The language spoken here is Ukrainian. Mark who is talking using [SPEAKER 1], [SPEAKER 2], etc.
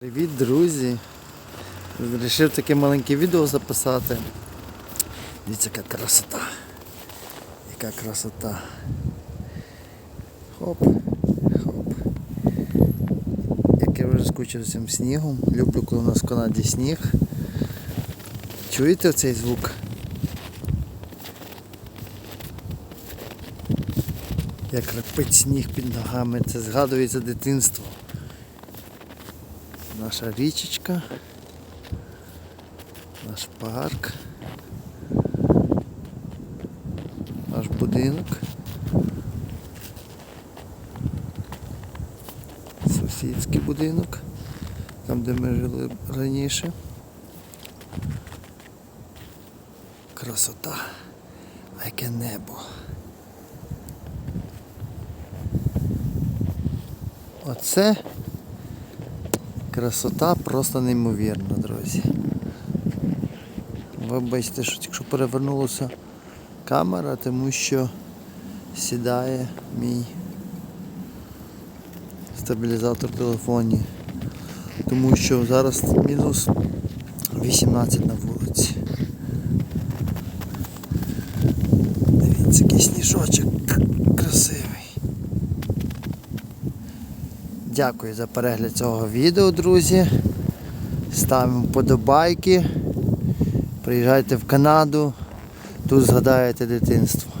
[SPEAKER 1] Привіт, друзі! Рішив таке маленьке відео записати. Дивіться, яка красота. Яка красота. Хоп, хоп. Як я вже скучив цим снігом. Люблю, коли у нас в Канаді сніг. Чуєте цей звук? Як репить сніг під ногами, це згадується дитинство наша річечка, наш парк, наш будинок, сусідський будинок, там де ми жили раніше. Красота, а яке небо. Оце Красота просто неймовірна, друзі. Ви бачите, що якщо перевернулася камера, тому що сідає мій стабілізатор в телефоні. Тому що зараз мінус 18 на вулиці. Дивіться, який сніжочок Дякую за перегляд цього відео, друзі. Ставимо вподобайки. Приїжджайте в Канаду. Тут згадаєте дитинство.